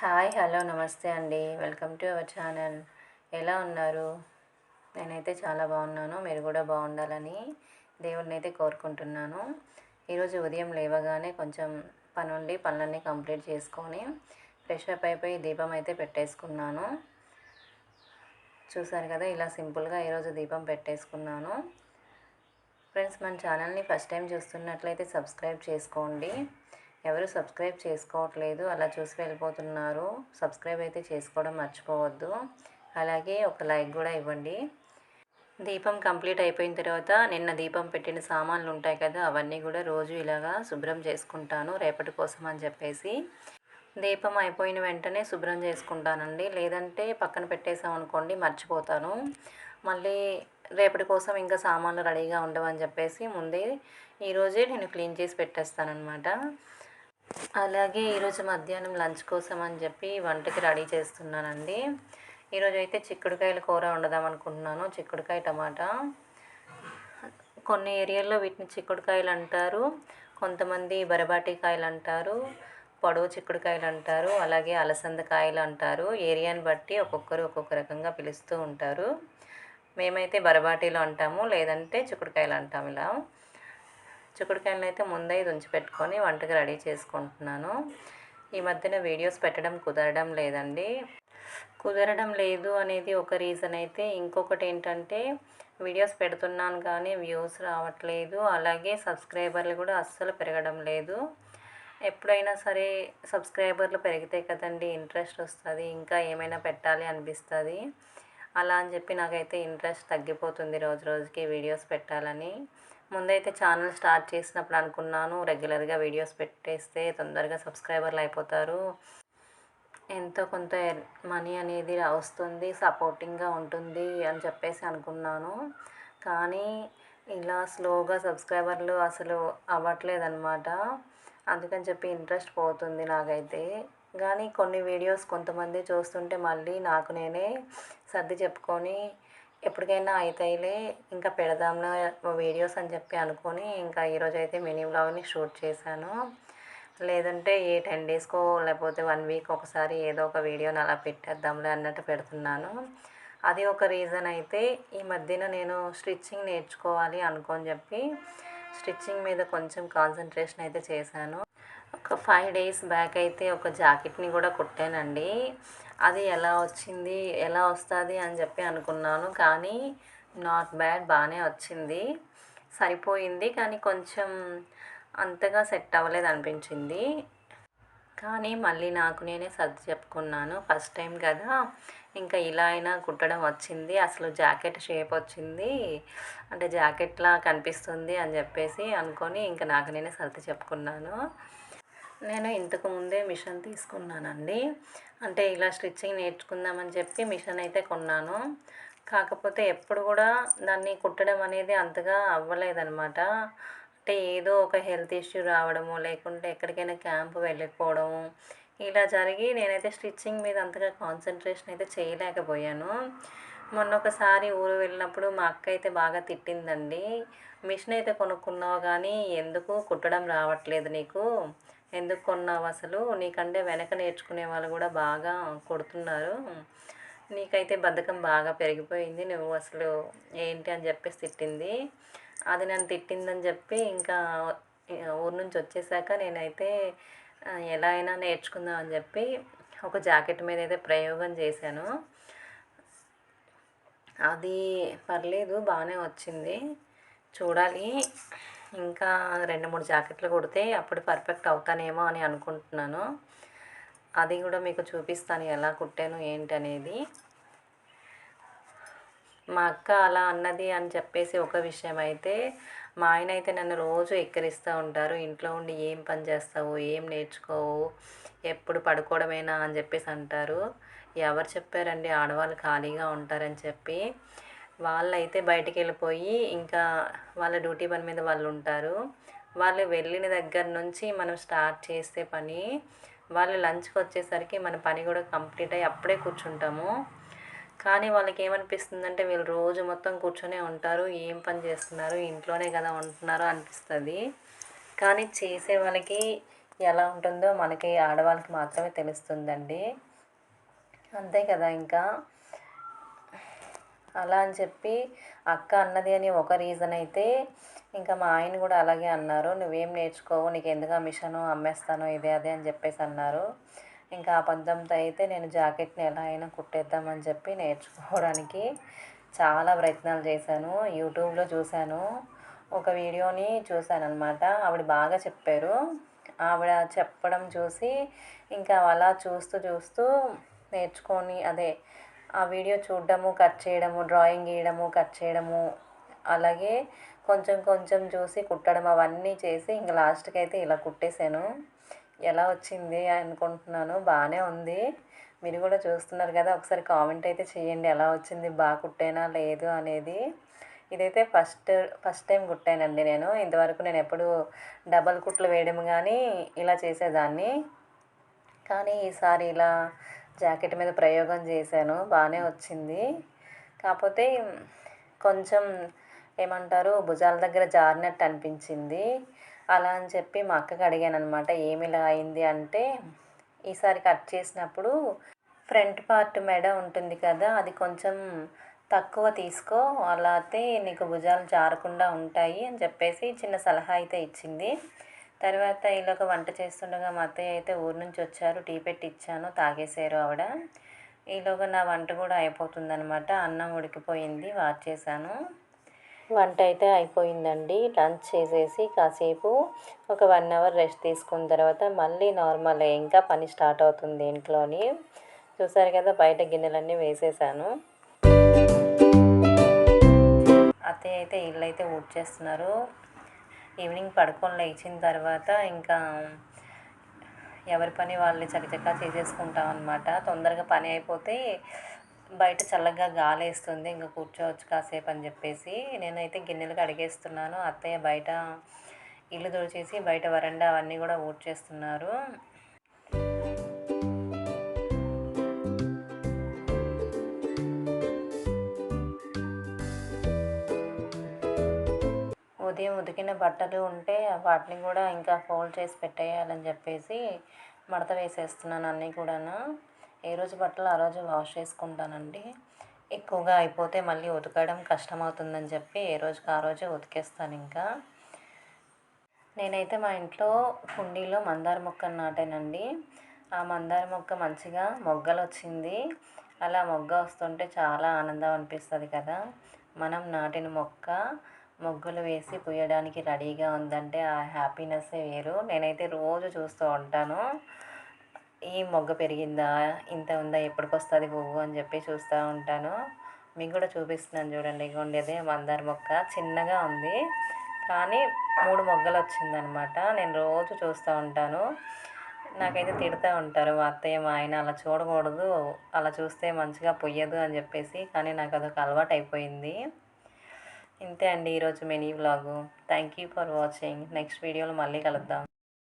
Hi hello నమస్తే అండి. Welcome to our channel. ఎలా ఉన్నారు? నేనైతే చాలా బాగున్నాను. మీరు కూడా బాగుండాలని దేవుడిని అయితే కోరుకుంటున్నాను. ఈరోజు ఉదయం లేవగానే కొంచెం పని ఉండి పనులన్నీ కంప్లీట్ చేసుకొని ఫ్రెష్ అప్ అయిపోయి దీపం అయితే పెట్టేసుకున్నాను. చూసారు కదా ఇలా సింపుల్గా ఈరోజు దీపం పెట్టేసుకున్నాను. ఫ్రెండ్స్ మన ఛానల్ని ఫస్ట్ టైం చూస్తున్నట్లయితే సబ్స్క్రైబ్ చేసుకోండి. ఎవరు సబ్స్క్రైబ్ చేసుకోవట్లేదు అలా చూసి వెళ్ళిపోతున్నారు. సబ్స్క్రైబ్ అయితే చేసుకోవడం మర్చిపోవద్దు. అలాగే ఒక లైక్ కూడా ఇవ్వండి. దీపం కంప్లీట్ అయిపోయిన తర్వాత నిన్న దీపం పెట్టిన సామాన్లు ఉంటాయి కదా అవన్నీ కూడా రోజు ఇలాగా శుభ్రం చేసుకుంటాను రేపటి కోసం అని చెప్పేసి. దీపం అయిపోయిన వెంటనే శుభ్రం చేసుకుంటానండి. లేదంటే పక్కన పెట్టేసాం అనుకోండి మర్చిపోతాను. మళ్ళీ రేపటి కోసం ఇంకా సామాన్లు రెడీగా ఉండవని చెప్పేసి ముందే ఈరోజే నేను క్లీన్ చేసి పెట్టేస్తానమాట అలాగే ఈరోజు మధ్యాహ్నం లంచ్ కోసం అని చెప్పి వంటకి రెడీ చేస్తున్నానండి. ఈరోజు అయితే చిక్కుడుకాయల కూర వండుదాం అనుకుంటున్నాను. చిక్కుడుకాయ టమాటా. కొన్ని ఏరియాల్లో వీటిని చిక్కుడుకాయలు అంటారు. కొంతమంది బరబాటి కాయలు అంటారు. పొడవు చిక్కుడుకాయలు అంటారు. అలాగే అలసంద కాయలు అంటారు. ఏరియాని బట్టి ఒక్కొక్కరు ఒక్కొక్క రకంగా పిలుస్తూ ఉంటారు. మేమైతే బరబాటీలు అంటాము. లేదంటే చిక్కుడుకాయలు అంటాము ఇలా. చిక్కుడుకాయలను అయితే ముందే ఉంచి పెట్టుకొని వంటకి రెడీ చేసుకుంటున్నాను. ఈ మధ్యన వీడియోస్ పెట్టడం కుదరడం లేదండి. కుదరడం లేదు అనేది ఒక రీజన్ అయితే. ఇంకొకటి ఏంటంటే వీడియోస్ పెడుతున్నాను కానీ వ్యూస్ రావట్లేదు. అలాగే సబ్స్క్రైబర్లు కూడా అస్సలు పెరగడం లేదు. ఎప్పుడైనా సరే సబ్స్క్రైబర్లు పెరిగితే కదండి ఇంట్రెస్ట్ వస్తుంది. ఇంకా ఏమైనా పెట్టాలి అనిపిస్తుంది. అలా అని చెప్పి నాకైతే ఇంట్రెస్ట్ తగ్గిపోతుంది రోజు రోజుకి వీడియోస్ పెట్టాలని. ముందైతే ఛానల్ స్టార్ట్ చేసినప్పుడు అనుకున్నాను. రెగ్యులర్గా వీడియోస్ పెట్టేస్తే తొందరగా సబ్స్క్రైబర్లు అయిపోతారు. ఎంతో కొంత మనీ అనేది వస్తుంది సపోర్టింగ్గా ఉంటుంది అని చెప్పేసి అనుకున్నాను. కానీ ఇలా స్లోగా సబ్స్క్రైబర్లు అసలు అవ్వట్లేదన్నమాట. అందుకని చెప్పి ఇంట్రెస్ట్ పోతుంది నాకైతే. కానీ కొన్ని వీడియోస్ కొంతమంది చూస్తుంటే మళ్ళీ నాకు నేనే సర్ది చెప్పుకొని ఎప్పటికైనా అవుతాయిలే ఇంకా పెడదాంలే వీడియోస్ అని చెప్పి అనుకొని ఇంకా ఈరోజు అయితే మినీ వ్లాగ్ని షూట్ చేశాను. లేదంటే ఏ టెన్ డేస్కో లేకపోతే వన్ వీక్ ఒకసారి ఏదో ఒక వీడియోని అలా పెట్టేద్దాంలే అన్నట్టు పెడుతున్నాను. అది ఒక రీజన్ అయితే ఈ మధ్యన నేను స్టిచ్చింగ్ నేర్చుకోవాలి అనుకొని చెప్పి స్టిచ్చింగ్ మీద కొంచెం కాన్సన్ట్రేషన్ అయితే చేశాను. ఒక ఫైవ్ డేస్ బ్యాక్ అయితే ఒక జాకెట్ని కూడా కుట్టానండి. అది ఎలా వచ్చింది ఎలా వస్తుంది అని చెప్పి అనుకున్నాను. కానీ నాట్ బ్యాడ్ బాగానే వచ్చింది. సరిపోయింది. కానీ కొంచెం అంతగా సెట్ అవ్వలేదు అనిపించింది. కానీ మళ్ళీ నాకు నేనే సర్ది చెప్పుకున్నాను. ఫస్ట్ టైం కదా ఇంకా ఇలా అయినా కుట్టడం వచ్చింది. అసలు జాకెట్ షేప్ వచ్చింది. అంటే జాకెట్లా కనిపిస్తుంది అని చెప్పేసి అనుకొని ఇంకా నాకు నేనే సర్ది చెప్పుకున్నాను. నేను ఇంతకు ముందే మిషన్ తీసుకున్నానండి. అంటే ఇలా స్టిచ్చింగ్ నేర్చుకుందామని చెప్పి మిషన్ అయితే కొన్నాను. కాకపోతే ఎప్పుడు కూడా దాన్ని కుట్టడం అనేది అంతగా అవ్వలేదన్నమాట. అంటే ఏదో ఒక హెల్త్ ఇష్యూ రావడము లేకుంటే ఎక్కడికైనా క్యాంప్ వెళ్ళకపోవడము ఇలా జరిగి నేనైతే స్టిచ్చింగ్ మీద అంతగా కాన్సన్ట్రేషన్ అయితే చేయలేకపోయాను. మొన్న ఒకసారి ఊరు వెళ్ళినప్పుడు మా అక్క అయితే బాగా తిట్టిందండి. మిషన్ అయితే కొనుక్కున్నావు కానీ ఎందుకు? కుట్టడం రావట్లేదు నీకు? ఎందుకు కొన్నావు అసలు? నీకంటే వెనక నేర్చుకునే వాళ్ళు కూడా బాగా కొడుతున్నారు. నీకైతే బద్ధకం బాగా పెరిగిపోయింది. నువ్వు అసలు ఏంటి అని చెప్పేసి తిట్టింది. అది నన్ను తిట్టిందని చెప్పి ఇంకా ఊరు నుంచి వచ్చేసాక నేనైతే ఎలా అయినా నేర్చుకుందాం అని చెప్పి ఒక జాకెట్ మీద అయితే ప్రయోగం చేశాను. అది పర్లేదు బాగానే వచ్చింది. చూడాలి. ఇంకా రెండు మూడు జాకెట్లు కుడితే అప్పుడు పర్ఫెక్ట్ అవుతానేమో అని అనుకుంటున్నాను. అది కూడా మీకు చూపిస్తాను ఎలా కుట్టాను ఏంటనేది మా అక్క అలా అన్నది అని చెప్పేసి ఒక విషయం అయితే మా ఆయన అయితే నన్ను రోజు ఎక్కిరిస్తూ ఉంటారు. ఇంట్లో ఉండి ఏం పని చేస్తావు ఏం నేర్చుకోవు ఎప్పుడు పడుకోవడమేనా అని చెప్పేసి అంటారు. ఎవరు చెప్పారండి? ఆడవాళ్ళు ఖాళీగా ఉంటారని చెప్పి. వాళ్ళైతే బయటికి వెళ్ళిపోయి ఇంకా వాళ్ళ డ్యూటీ పని మీద వాళ్ళు ఉంటారు వాళ్ళు వెళ్ళిన దగ్గర నుంచి మనం స్టార్ట్ చేసే పని వాళ్ళు లంచ్కి వచ్చేసరికి మన పని కూడా కంప్లీట్ అయ్యి అప్పుడే కూర్చుంటాము. కానీ వాళ్ళకి ఏమనిపిస్తుందంటే వీళ్ళు రోజు మొత్తం కూర్చొనే ఉంటారు ఏం పని చేస్తున్నారు ఇంట్లోనే కదా ఉంటున్నారు అనిపిస్తుంది. కానీ చేసే వాళ్ళకి ఎలా ఉంటుందో మనకి ఆడవాళ్ళకి మాత్రమే తెలుస్తుందండి. అంతే కదా ఇంకా. అలా అని చెప్పి అక్క అన్నది అని ఒక రీజన్ అయితే ఇంకా మా ఆయన కూడా అలాగే అన్నారు. నువ్వేం నేర్చుకోవు నీకు ఎందుకు ఆ మిషను అమ్మేస్తాను ఇదే అదే అని చెప్పేసి అన్నారు. ఇంకా ఆ పంతంతో అయితే నేను జాకెట్ని ఎలా అయినా కుట్టేద్దామని చెప్పి నేర్చుకోవడానికి చాలా ప్రయత్నాలు చేశాను. యూట్యూబ్లో చూశాను. ఒక వీడియోని చూశాను అనమాట ఆవిడ బాగా చెప్పారు. ఆవిడ చెప్పడం చూసి ఇంకా అలా చూస్తూ చూస్తూ నేర్చుకొని అదే ఆ వీడియో చూడడము కట్ చేయడము డ్రాయింగ్ గీయడము కట్ చేయడము అలాగే కొంచెం కొంచెం చూసి కుట్టడం అవన్నీ చేసి ఇంక లాస్ట్కి అయితే ఇలా కుట్టేశాను ఎలా వచ్చింది అనుకుంటున్నాను బాగానే ఉంది. మీరు కూడా చూస్తున్నారు కదా ఒకసారి కామెంట్ అయితే చేయండి ఎలా వచ్చింది బాగా కుట్టేనా లేదు అనేది. ఇదైతే ఫస్ట్ ఫస్ట్ టైం కుట్టానండి నేను. ఇంతవరకు నేను ఎప్పుడు డబల్ కుట్లు వేయడం కానీ ఇలా చేసేదాన్ని. కానీ ఈసారి ఇలా జాకెట్ మీద ప్రయోగం చేశాను. బాగానే వచ్చింది. కాకపోతే కొంచెం ఏమంటారు భుజాల దగ్గర జారినట్టు అనిపించింది. అలా అని చెప్పి మా అక్కకి అడిగాను అనమాట ఏమి ఇలా అయింది? అంటే ఈసారి కట్ చేసినప్పుడు ఫ్రంట్ పార్ట్ మెడ ఉంటుంది కదా అది కొంచెం తక్కువ తీసుకో అలా అయితే నీకు భుజాలు జారకుండా ఉంటాయి అని చెప్పేసి చిన్న సలహా అయితే ఇచ్చింది. తర్వాత ఇలాగ వంట చేస్తుండగా మా అత్తయ్య అయితే ఊరు నుంచి వచ్చారు టీ పెట్టి ఇచ్చాను తాగేసారు ఆవిడ. ఈలోగా నా వంట కూడా అయిపోతుందనమాట అన్నం ఉడికిపోయింది వాచ్ చేశాను. వంట అయితే అయిపోయిందండి లంచ్ చేసేసి కాసేపు ఒక వన్ అవర్ రెస్ట్ తీసుకున్న తర్వాత మళ్ళీ నార్మల్ ఇంకా పని స్టార్ట్ అవుతుంది ఇంట్లోని. చూసారు కదా బయట గిన్నెలన్నీ వేసేసాను. అత్తయ్య అయితే ఇల్లు అయితే ఊడ్చేస్తున్నారు. ఈవినింగ్ పడుకొని లేచిన తర్వాత ఇంకా ఎవరి పని వాళ్ళు చకచకా చేసేసుకుంటాం అనమాట తొందరగా పని అయిపోతే బయట చల్లగా గాలి వేస్తుంది ఇంకా కూర్చోవచ్చు కాసేపు అని చెప్పేసి నేనైతే గిన్నెలు కడిగేస్తున్నాను. అత్తయ్య బయట ఇల్లు తుడిచేసి బయట వరండా అవన్నీ కూడా ఊడ్చేస్తున్నారు. ఉదయం ఉతికిన బట్టలు ఉంటే వాటిని కూడా ఇంకా ఫోల్డ్ చేసి పెట్టేయాలని చెప్పేసి మడత వేసేస్తున్నాను అన్నీ కూడాను. ఏ రోజు బట్టలు ఆ రోజు వాష్ చేసుకుంటానండి. ఎక్కువగా అయిపోతే మళ్ళీ ఉతకడం కష్టమవుతుందని చెప్పి ఏ రోజుకి ఆ రోజే ఉతికేస్తాను ఇంకా. నేనైతే మా ఇంట్లో కుండీలో మందార మొక్కను నాటానండి. ఆ మందార మొక్క మంచిగా మొగ్గలు వచ్చింది అలా మొగ్గ వస్తుంటే చాలా ఆనందం అనిపిస్తుంది కదా. మనం నాటిన మొక్క ముగ్గులు వేసి పూయడానికి రెడీగా ఉందంటే ఆ హ్యాపీనెస్సే వేరు. నేనైతే రోజు చూస్తూ ఉంటాను. ఈ మొగ్గ పెరిగిందా? ఇంత ఉందా? ఎప్పటికి వస్తుంది పువ్వు అని చెప్పి చూస్తూ ఉంటాను. మీకు కూడా చూపిస్తున్నాను చూడండి. ఉండేది మందార మొక్క. చిన్నగా ఉంది. కానీ మూడు మొగ్గలు వచ్చిందనమాట. నేను రోజు చూస్తూ ఉంటాను. నాకైతే తిడుతూ ఉంటారు. మా అత్తయ్య మా ఆయన అలా చూడకూడదు. అలా చూస్తే మంచిగా పొయ్యదు అని చెప్పేసి. కానీ నాకు అదొక అలవాటు అయిపోయింది ఇంతే అండి ఈరోజు mini vlog. Thank you for watching next వీడియోలో మళ్ళీ కలుద్దాం.